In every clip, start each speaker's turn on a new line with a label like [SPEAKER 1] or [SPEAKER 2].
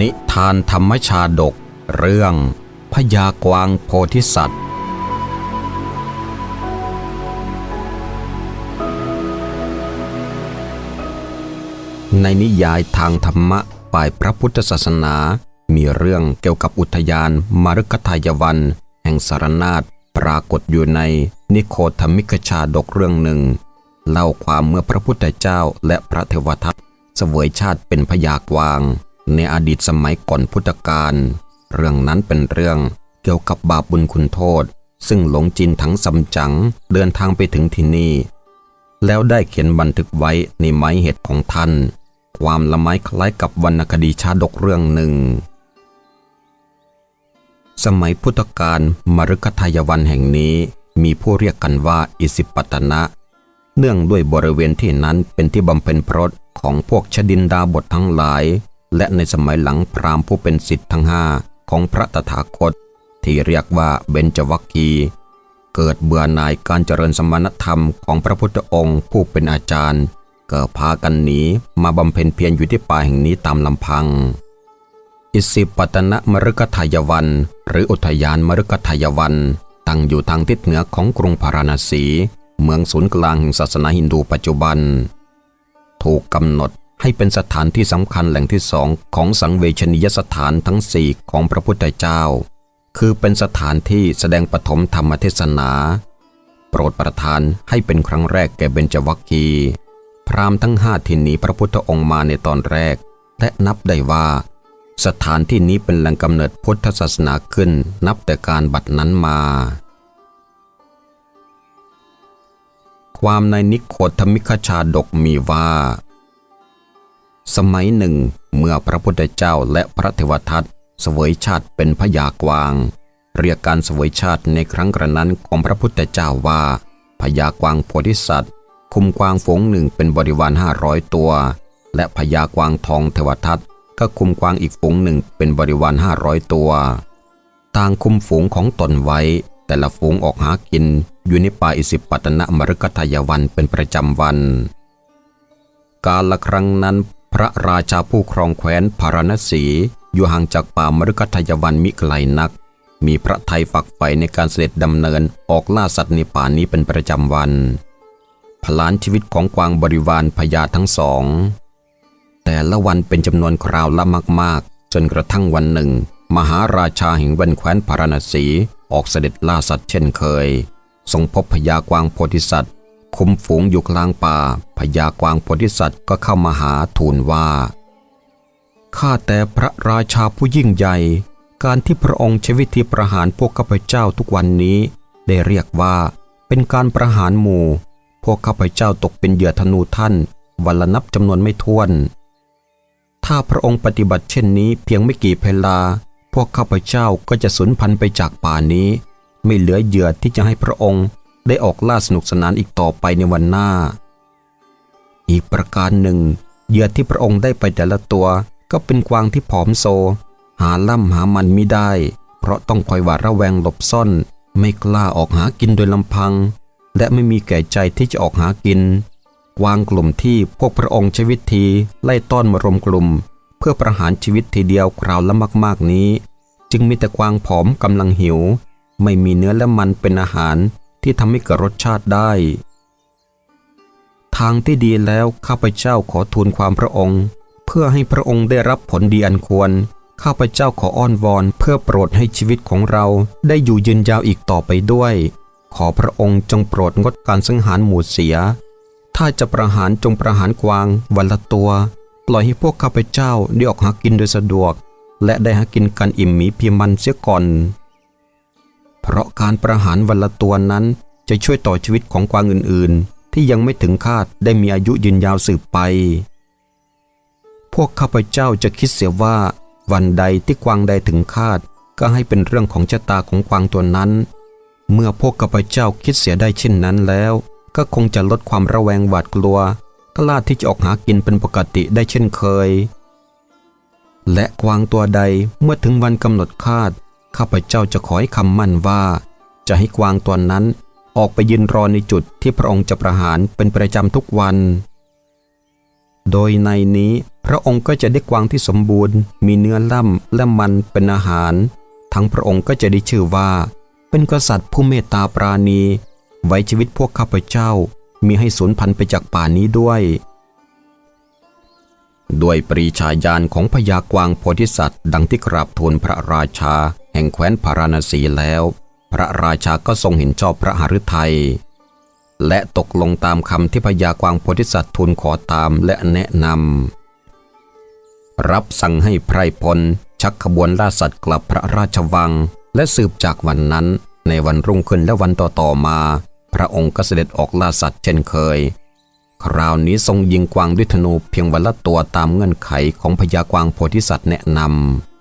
[SPEAKER 1] นิทานธรรมชาดก เรื่องพญากวางโพธิสัตว์ ในนิยายทางธรรมะฝ่ายพระพุทธศาสนา มีเรื่องเกี่ยวกับอุทยานมรุกทายวัน แห่งสารนาฏปรากฏอยู่ในนิโคธมิกชาดกเรื่องหนึ่ง เล่าความเมื่อพระพุทธเจ้าและพระเทวทัตเสวยชาติเป็นพญากวาง ในอดีตสมัยก่อนพุทธกาลเรื่องนั้นเป็นเรื่องเกี่ยวกับบาปบุญคุณโทษ ซึ่งหลงจินทั้งสำจังเดินทางไปถึงที่นี่ แล้วได้เขียนบันทึกไว้ในไม้เหตุของท่าน ความละไม้คล้ายกับวรรณคดีชาดกเรื่องหนึ่ง สมัยพุทธกาลมฤคทายวันแห่งนี้มีผู้เรียกกันว่าอิสิปตนะ เนื่องด้วยบริเวณที่นั้นเป็นที่บำเพ็ญพรตของพวกชดินดาบททั้งหลาย และในสมัยหลังพราหมณ์ผู้เป็นสิทธิ์ทั้งห้าของพระตถาคต ที่เรียกว่าเบญจวัคคีเกิดเบื่อหน่ายการเจริญสมณธรรมของพระพุทธองค์ผู้เป็นอาจารย์ก็พากันหนีมาบำเพ็ญเพียรอยู่ที่ป่าแห่งนี้ตามลำพัง อิสิปตนะมฤคทายวัน หรืออุทยานมฤคทายวัน ตั้งอยู่ทางทิศเหนือของกรุงพาราณสี เมืองศูนย์กลางแห่งศาสนาฮินดูปัจจุบัน ถูกกำหนด ให้เป็นสถานที่สำคัญแหล่งที่สองของสังเวชนียสถานทั้งสี่ของพระพุทธเจ้า คือเป็นสถานที่แสดงปฐมธรรมเทศนา โปรดประทานให้เป็นครั้งแรกแก่เบญจวัคคีพราหมณ์ทั้งห้าที่หนีพระพุทธองค์มาในตอนแรก และนับได้ว่า สถานที่นี้เป็นแหล่งกำเนิดพุทธศาสนาขึ้นนับแต่การบัดนั้นมา ความในนิโคธมิคชาดกมีว่า สมัยหนึ่ง เมื่อพระพุทธเจ้าและพระเทวทัตเสวยชาติเป็นพญากวาง เรียกการเสวยชาติในครั้งกระนั้นของพระพุทธเจ้าว่าพญากวางโพธิสัตว์ คุมกวางฝูงหนึ่งเป็นบริวารห้าร้อยตัว และพญากวางทองเทวทัตก็คุมกวางอีกฝูงหนึ่งเป็นบริวารห้าร้อยตัว ต่างคุมฝูงของตนไว้ แต่ละฝูงออกหากินอยู่ในป่าอิสิปตนะมฤคทายวันเป็นประจำวัน กาลครั้งนั้น พระราชาผู้ครองแคว้นพารณสี อยู่ห่างจากป่ามฤคทายวันมิไกลนัก มีพระไทยฝักใฝ่ในการเสด็จดำเนินออกล่าสัตว์ในป่านี้เป็นประจำวัน พลานชีวิตของกวางบริวารพญาทั้งสอง แต่ละวันเป็นจำนวนคราวละมาก ๆ จนกระทั่งวันหนึ่ง มหาราชาแห่งแว่นแคว้นพารณสีออกเสด็จล่าสัตว์เช่นเคย ทรงพบพญากวางโพธิสัตว์ คุมฝูงอยู่กลางป่าพญากวางโพธิสัตว์ก็เข้ามาหาทูลว่า ข้าแต่พระราชาผู้ยิ่งใหญ่ การที่พระองค์ใช้วิธีประหารพวกข้าพเจ้าทุกวันนี้ ได้เรียกว่า เป็นการประหารหมู่ พวกข้าพเจ้าตกเป็นเหยื่อธนูท่านวันละนับจำนวนไม่ถ้วน ถ้าพระองค์ปฏิบัติเช่นนี้เพียงไม่กี่เพลา พวกข้าพเจ้าก็จะสูญพันธุ์ไปจากป่านี้ ไม่เหลือเหยื่อที่จะให้พระองค์ ได้ออกล่าสนุกสนานอีกต่อไปในวันหน้า อีกประการหนึ่งเหยื่อที่พระองค์ได้ไปแต่ละตัวก็เป็นกวางที่ผอมโซ หาล่ำหามันไม่ได้ เพราะต้องคอยหวาดระแวงหลบซ่อน ไม่กล้าออกหากินโดยลำพัง และไม่มีแก่ใจที่จะออกหากิน กวางกลุ่มที่พวกพระองค์ใช้วิธีไล่ต้อนมารวมกลุ่ม เพื่อประหารชีวิตทีเดียวคราวละมากๆนี้ จึงมีแต่กวางผอมกำลังหิว ไม่มีเนื้อและมันเป็นอาหาร ที่ทำให้เกิดรสชาติได้ ทางที่ดีแล้วข้าพเจ้าขอทูลความพระองค์ เพื่อให้พระองค์ได้รับผลดีอันควร ข้าพเจ้าขออ้อนวอนเพื่อโปรดให้ชีวิตของเราได้อยู่ยืนยาวอีกต่อไปด้วย ขอพระองค์จงโปรดงดการสังหารหมู่เสีย ถ้าจะประหารจงประหารกวางวันละตัว ปล่อยให้พวกข้าพเจ้าได้ออกหากินโดยสะดวก และได้หากินกันอิ่มมีเพียงมันเสียก่อน เพราะการประหารวันละตัวนั้นจะช่วยต่อชีวิตของกวางอื่นๆ ที่ยังไม่ถึงคาดได้มีอายุยืนยาวสืบไป พวกข้าพเจ้าจะคิดเสียว่า วันใดที่กวางใดถึงคาด ก็ให้เป็นเรื่องของชะตาของกวางตัวนั้น เมื่อพวกข้าพเจ้าคิดเสียได้เช่นนั้นแล้ว ก็คงจะลดความระแวงหวาดกลัวกล้าที่จะออกหากินเป็นปกติได้เช่นเคย และกวางตัวใดเมื่อถึงวันกำหนดคาด ข้าพเจ้าจะขอให้คำมั่นว่า จะให้กวางตัวนั้นออกไปยืนรอในจุดที่พระองค์จะประหารเป็นประจำทุกวัน โดยในนี้พระองค์ก็จะได้กวางที่สมบูรณ์ มีเนื้อล่ำและมันเป็นอาหาร ทั้งพระองค์ก็จะได้ชื่อว่า เป็นกษัตริย์ผู้เมตตาปราณี ไว้ชีวิตพวกข้าพเจ้ามีให้สูญพันธุ์ไปจากป่านี้ด้วย ด้วยปรีชาญาณของพญากวางโพธิสัตว์ ดังที่กราบทูลพระราชา แห่งแคว้นพาราณสีแล้ว พระราชาก็ทรงเห็นชอบพระหฤทัยและตกลงตามคำที่พญากวางโพธิสัตว์ทูลขอตามและแนะนำรับสั่งให้ไพรพล ชักขบวนล่าสัตว์กลับพระราชวัง และสืบจากวันนั้น ในวันรุ่งขึ้นและวันต่อๆมา พระองค์ก็เสด็จออกล่าสัตว์เช่นเคย คราวนี้ทรงยิงกวางด้วยธนูเพียงวันละตัวตามเงื่อนไขของพญากวางโพธิสัตว์แนะนำ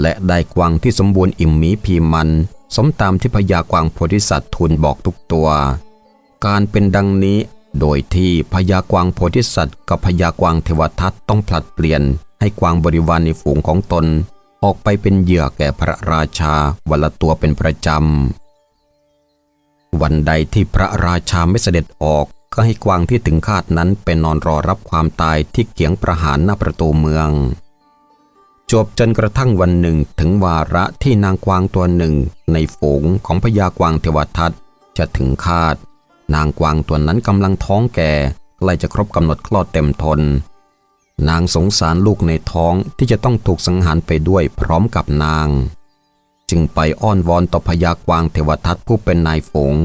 [SPEAKER 1] และได้กวางที่สมบูรณ์อิ่มมีพีมัน สมตามที่พญากวางโพธิสัตว์ทูลบอกทุกตัว การเป็นดังนี้โดยที่พญากวางโพธิสัตว์กับพญากวางเทวทัตต้องผลัดเปลี่ยนให้กวางบริวารในฝูงของตน ออกไปเป็นเหยื่อแก่พระราชาวันละตัวเป็นประจำ วันใดที่พระราชาไม่เสด็จออก ก็ให้กวางที่ถึงคาดนั้นไปนอนรอรับความตายที่เกียงประหารหน้าประตูเมือง จบจนกระทั่งวันหนึ่งถึงวาระที่นางกวางตัวหนึ่ง ในฝูงของพญากวางเทวทัตจะถึงคาด นางกวางตัวนั้นกำลังท้องแก่ใกล้จะครบกำหนดคลอดเต็มทน นางสงสารลูกในท้องที่จะต้องถูกสังหารไปด้วยพร้อมกับนาง จึงไปอ้อนวอนต่อพญากวางเทวทัตผู้เป็นนายฝูง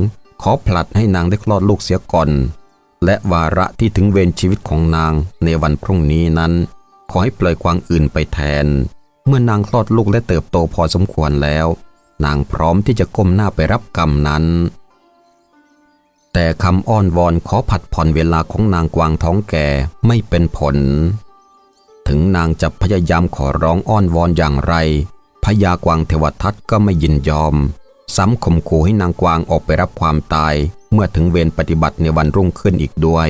[SPEAKER 1] ขอผลัดให้นางได้คลอดลูกเสียก่อน และวาระที่ถึงเวรชีวิตของนางในวันพรุ่งนี้นั้น ขอให้ปล่อยกวางอื่นไปแทน เมื่อนางคลอดลูกและเติบโตพอสมควรแล้ว นางพร้อมที่จะก้มหน้าไปรับกรรมนั้น แต่คำอ้อนวอนขอผัดผ่อนเวลาของนางกวางท้องแก่ไม่เป็นผล ถึงนางจะพยายามขอร้องอ้อนวอนอย่างไรพญากวางเทวทัตก็ไม่ยินยอม ซ้ำข่มขู่ให้นางกวางออกไปรับความตาย เมื่อถึงเวรปฏิบัติในวันรุ่งขึ้นอีกด้วย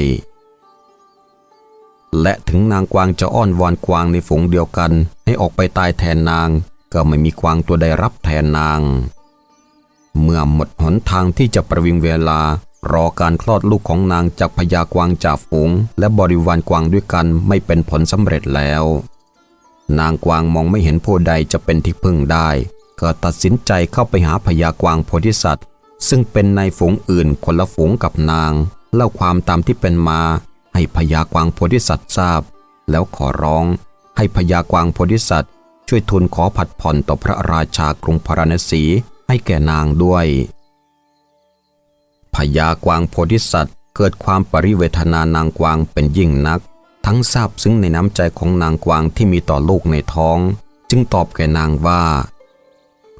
[SPEAKER 1] และถึงนางกวางจะอ้อนวอนกวางในฝูงเดียวกัน ให้ออกไปตายแทนนาง ก็ไม่มีกวางตัวใดรับแทนนาง เมื่อหมดหนทางที่จะประวิงเวลารอการคลอดลูกของนางจากพญากวางจ่าฝูง และบริวารกวางด้วยกันไม่เป็นผลสำเร็จแล้ว นางกวางมองไม่เห็นผู้ใดจะเป็นที่พึ่งได้ ก็ตัดสินใจเข้าไปหาพญากวางโพธิสัตว์ ซึ่งเป็นในฝูงอื่นคนละฝูงกับนาง เล่าความตามที่เป็นมา ให้พญากวางโพธิสัตว์ทราบ แล้วขอร้องให้พญากวางโพธิสัตว์ช่วยทูลขอผัดผ่อนต่อพระราชากรุงพาราณสีให้แก่นางด้วยพญากวางโพธิสัตว์เกิดความปริเวทนานางกวางเป็นยิ่งนัก ทั้งทราบซึ้งในน้ำใจของนางกวางที่มีต่อลูกในท้อง จึงตอบแก่นางว่า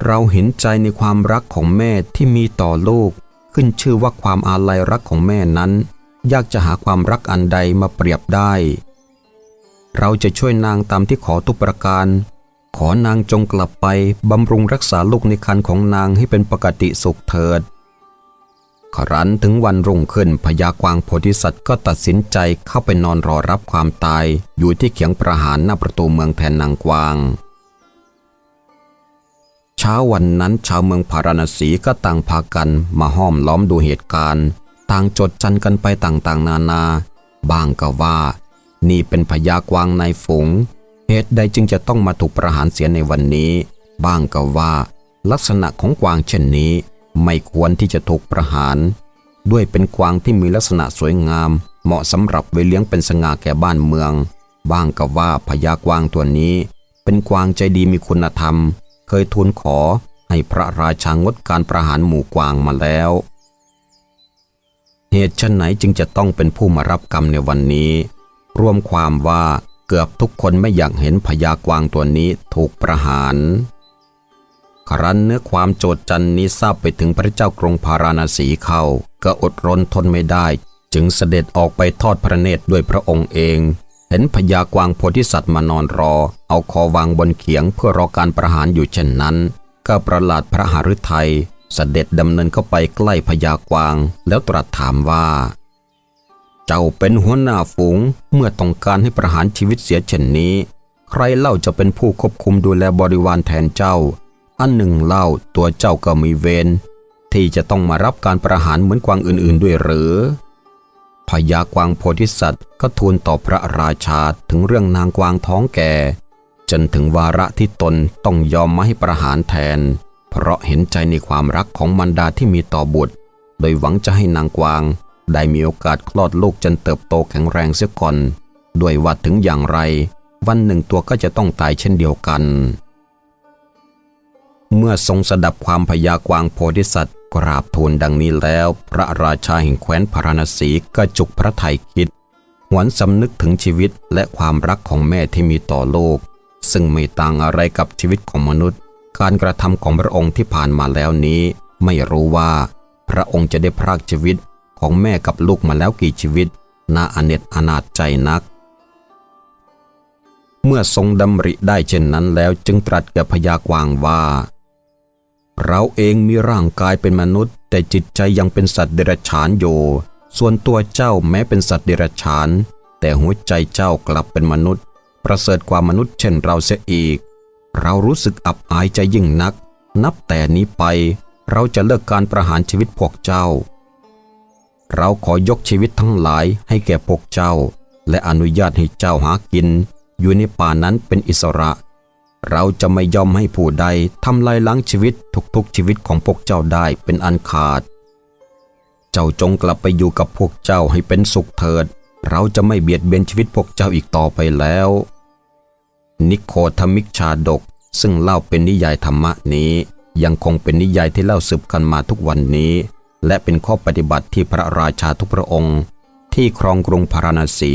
[SPEAKER 1] เราเห็นใจในความรักของแม่ที่มีต่อลูก ขึ้นชื่อว่าความอาลัยรักของแม่นั้น ยากจะหาความรักอันใดมาเปรียบได้ เราจะช่วยนางตามที่ขอทุกประการ ขอนางจงกลับไปบำรุงรักษาลูกในครรภ์ของนางให้เป็นปกติสุขเถิด ครั้นถึงวันรุ่งขึ้นพญากวางโพธิสัตว์ก็ตัดสินใจเข้าไปนอนรอรับความตายอยู่ที่เขียงประหารหน้าประตูเมืองแทนนางกวางเช้าวันนั้นชาวเมืองพาราณสีก็ต่างพากันมาห้อมล้อมดูเหตุการณ์ ต่างจดจันกันไปต่างๆ นานา บางก็ว่า นี่เป็นพญากวางในฝูง เหตุใดจึงจะต้องมาถูกประหารเสียในวันนี้ บางก็ว่า ลักษณะของกวางเช่นนี้ ไม่ควรที่จะถูกประหาร ด้วยเป็นกวางที่มีลักษณะสวยงาม เหมาะสำหรับไว้เลี้ยงเป็นสง่าแก่บ้านเมือง บางก็ว่าพญากวางตัวนี้ เป็นกวางใจดีมีคุณธรรม เคยทูลขอให้พระราชางดการประหารหมู่กวางมาแล้ว เหตุชนไหนจึงจะต้องเป็นผู้มารับกรรมในวันนี้ รวมความว่าเกือบทุกคนไม่อยากเห็นพญากวางตัวนี้ถูกประหาร ครั้นเนื้อความโจดจันนี้ทราบไปถึงพระเจ้ากรุงพาราณสีเข้า ก็อดรนทนไม่ได้ จึงเสด็จออกไปทอดพระเนตรด้วยพระองค์เอง เห็นพญากวางโพธิสัตว์มานอนรอ เอาคอวางบนเขียงเพื่อรอการประหารอยู่เช่นนั้น ก็ประหลาดพระหฤทัย เสด็จดำเนินเข้าไปใกล้พญากวางแล้วตรัสถามว่า เจ้าเป็นหัวหน้าฝูงเมื่อต้องการให้ประหารชีวิตเสียเช่นนี้ ใครเล่าจะเป็นผู้ควบคุมดูแลบริวารแทนเจ้า อันหนึ่งเล่าตัวเจ้าก็มีเวรที่จะต้องมารับการประหารเหมือนกวางอื่นๆด้วยหรือพพญากวางโพธิสัตว์ก็ทูลต่อพระราชาถึงเรื่องนางกวางท้องแก่ จนถึงวาระที่ตนต้องยอมมาให้ประหารแทน เพราะเห็นใจในความรักของมันดาที่มีต่อบุตร โดยหวังจะให้นางกวาง ได้มีโอกาสคลอดลูกจนเติบโตแข็งแรงเสียก่อนด้วยว่าถึงอย่างไร วันหนึ่งตัวก็จะต้องตายเช่นเดียวกัน เมื่อทรงสดับความพยากวางโพธิสัตว์กราบทูลดังนี้แล้ว พระราชาแห่งแคว้นพาราณสีก็จุกพระไทยคิด หวนสำนึกถึงชีวิตและความรักของแม่ที่มีต่อโลก ซึ่งไม่ต่างอะไรกับชีวิตของมนุษย์ การกระทำของพระองค์ที่ผ่านมาแล้วนี้ ไม่รู้ว่า พระองค์จะได้พรากชีวิตของแม่กับลูกมาแล้วกี่ชีวิตน่าอเนจอนาจใจนัก เมื่อทรงดำริได้เช่นนั้นแล้วจึงตรัสแก่พญากวางว่า เราเองมีร่างกายเป็นมนุษย์ แต่จิตใจยังเป็นสัตว์เดรัจฉานอยู่ ส่วนตัวเจ้าแม้เป็นสัตว์เดรัจฉาน แต่หัวใจเจ้ากลับเป็นมนุษย์ ประเสริฐกว่ามนุษย์เช่นเราเสียอีก เรารู้สึกอับอายใจยิ่งนัก นับแต่นี้ไป เราจะเลิกการประหารชีวิตพวกเจ้า เราขอยกชีวิตทั้งหลายให้แก่พวกเจ้า และอนุญาตให้เจ้าหากิน อยู่ในป่านั้นเป็นอิสระ เราจะไม่ยอมให้ผู้ใดทำลายล้างชีวิตทุกๆชีวิตของพวกเจ้าได้เป็นอันขาด เจ้าจงกลับไปอยู่กับพวกเจ้าให้เป็นสุขเถิด เราจะไม่เบียดเบียนชีวิตพวกเจ้าอีกต่อไปแล้ว นิโคธมิกชาดก ซึ่งเล่าเป็นนิยายธรรมะนี้ ยังคงเป็นนิยายที่เล่าสืบกันมาทุกวันนี้ และเป็นข้อปฏิบัติที่พระราชาทุกพระองค์ ที่ครองกรุงพาราณสี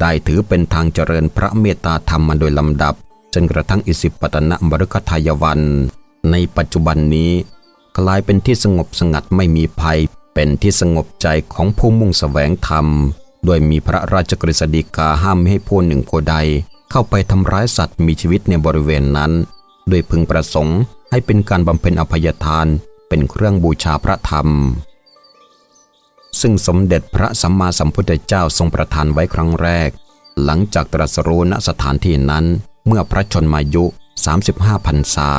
[SPEAKER 1] ได้ถือเป็นทางเจริญพระเมตตาธรรมมาโดยลำดับ จนกระทั่งอิสิปตนะมฤคทายวัน ในปัจจุบันนี้ กลายเป็นที่สงบสงัดไม่มีภัย เป็นที่สงบใจของผู้มุ่งแสวงธรรม โดยมีพระราชกฤษฎีกาห้ามไม่ให้ผู้หนึ่งผู้ใด เข้าไปทำร้ายสัตว์มีชีวิตในบริเวณนั้น โดยพึงประสงค์ให้เป็นการบำเพ็ญอภัยทานเป็นเครื่องบูชาพระธรรม ซึ่งสมเด็จพระสัมมาสัมพุทธเจ้าทรงประทานไว้ครั้งแรก หลังจากตรัสรู้ณสถานที่นั้นเมื่อพระชนมายุ 35พรรษา